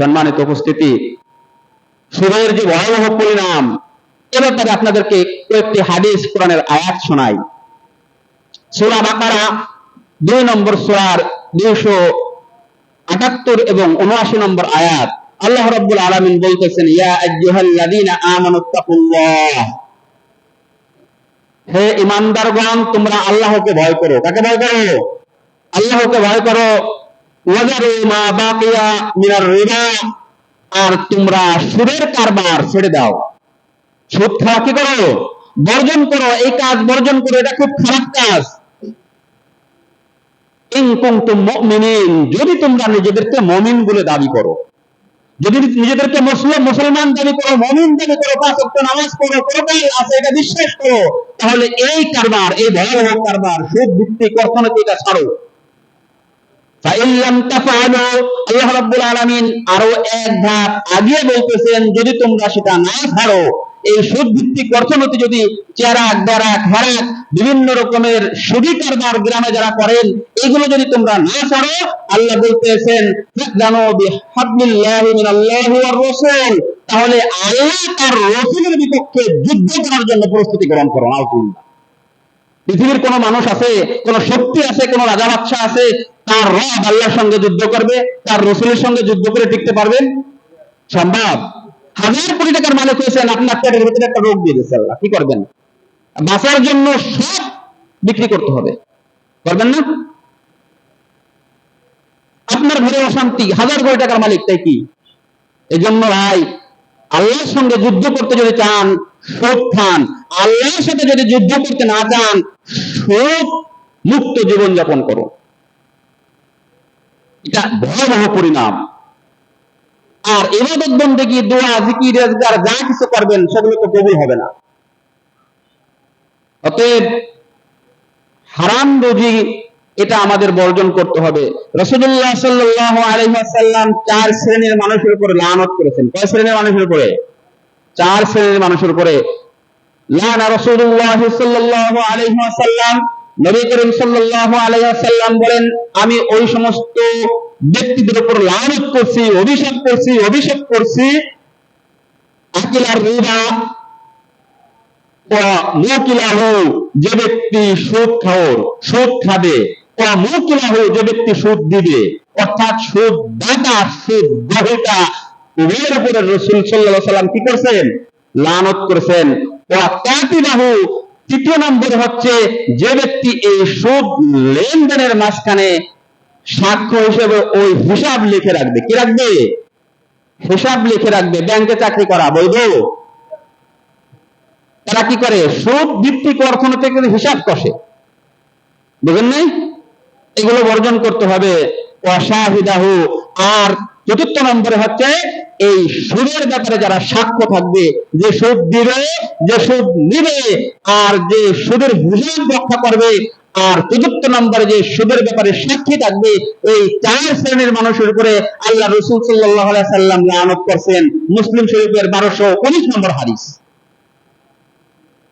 সম্মানিত উপস্থিতি। সুরের যে ভয়াবহ পরিণাম এ ব্যাপারে আপনাদেরকে কয়েকটি হাদিস কোরআনের আয়াত শোনাই। সূরা বাকারা, দুই নম্বর সূরার দুইশো আটাত্তর এবং উনআশি নম্বর আয়াত। আল্লাহ রাব্বুল আলামিন বলতেছেন, ইয়া আইয়ুহাল্লাযীনা আমানুত্তাকুল্লাহ হে ইমানদারগণ তোমরা আল্লাহকে ভয় করো। কাকে ভয় করো? আল্লাহকে ভয় করো। মা বাকিয়া মিনার রিবা। আর তোমরা সুদের কারবার ছেড়ে দাও। সুদ খাওয়া কি করো? বর্জন করো। এই কাজ বর্জন করো, এটা খুব খারাপ কাজ। যদি তোমরা নিজেদেরকে মুমিন বলে দাবি করো। যদি নিজেদেরকে মুসলিম, মুসলমান দাবি করো, মুমিন দাবি করো, পাঁচ ওয়াক্ত নামাজ পড়ো পরকাল আছে, এটা বিশ্বাস করো, তাহলে এই কারবার, এই ভয়াবহ কারবার সুদ ভিত্তিক অর্থনীতি এটা ছাড়ো। আরও এক ধাপ আগে বলতেছেন, যদি তোমরা সেটা না ছাড়ো, এই সুদ ভিত্তিক অর্থনীতি যদি চেরাক বেরাক হারাক, বিভিন্ন রকমের সুদি কারবার গ্রামে যারা করেন, এগুলো যদি তোমরা না ছাড়ো, আল্লাহ বলতেছেন তাহলে আল্লাহ তার রাসূলের বিপক্ষে যুদ্ধ করার জন্য প্রস্তুতি গ্রহণ করো আলহামদুলিল্লাহ পৃথিবীর কোন মানুষ আছে, কোন শক্তি আছে, কোন রাজা বাদশা আছে তার রব আল্লাহর সঙ্গে যুদ্ধ করবে, তার রসুলের সঙ্গে যুদ্ধ করে টিকতে পারবেন সম্ভব? হাজার কোটি টাকার মালিক হয়েছেন, আপনার পেটের ভিতরে একটা রোগ দিয়ে দিয়েছে আল্লাহ, কি করবেন? বাঁচার জন্য সব বিক্রি করতে হবে। করবেন না? আপনার ঘরে অশান্তি, হাজার কোটি টাকার মালিক, তাই কি? এই জন্য ভাই, আল্লাহর সঙ্গে যুদ্ধ করতে যদি চান সুদ খান। আল্লাহর সাথে যদি যুদ্ধ করতে না চান সুদ মুক্ত জীবন যাপন করো এটা ভয়াবহ পরিণাম। আর এবাদত দোয়া, জিকির যা কিছু করবেন, সেগুলো তো হবে না। অতএব হারাম এটা আমাদের বর্জন করতে হবে। রসুল্লাহ সাল্লাহ আলহাসাল্লাম চার শ্রেণির মানুষের উপরে লানত করেছেন। কয় শ্রেণির মানুষের উপরে? চার শ্রেণির মানুষের উপরে। লানা রসুল্লাহ সাল্লাহ আলহাসাল্লাম নবী করিম সাল্লাহ আলহাসাল্লাম বলেন, আমি ওই সমস্ত ব্যক্তিদের উপর লানত করছি, অভিশাপ করছি অভিষেক করছি। আকিলার রিবা মুকিলাহু যে ব্যক্তি সুদ খাওর সুদ খাবে। মুকিলাহু যে ব্যক্তি সুদ দিবে। অর্থাৎ সুদ দাতা সুদ গ্রহীতা উভয়ের উপরে রসুল সাল্লাহ সাল্লাম কি করছেন? লানত করেছেন। তৃতীয় নম্বর হচ্ছে যে ব্যক্তি এই সুদ লেনদেনের মাঝখানে সাক্ষ্য হিসেবে ওই হিসাব লিখে রাখবে। কি রাখবে? হিসাব লিখে রাখবে। ব্যাংকে চাকরি করা, বৈধ। তারা কি করে? সুদ ভিত্তিক অর্থনীতি কিন্তু হিসাব কষে। বুঝেন নাই? এগুলো বর্জন করতে হবে। অসাহিদাহু আর চতুর্থ নম্বরে হচ্ছে এই সুদের ব্যাপারে যারা সাক্ষ্য থাকবে, যে সুদ দিবে, যে সুদ নিবে, আর যে সুদের হিসাব রক্ষা করবে, আর চতুর্থ নম্বরে যে সুদের ব্যাপারে সাক্ষী থাকবে, এই চার শ্রেণির মানুষের উপরে আল্লাহ রসুল সাল্লাহ সাল্লাম লানত করছেন। মুসলিম শরীফের বারোশো উনিশ নম্বর হাদিস।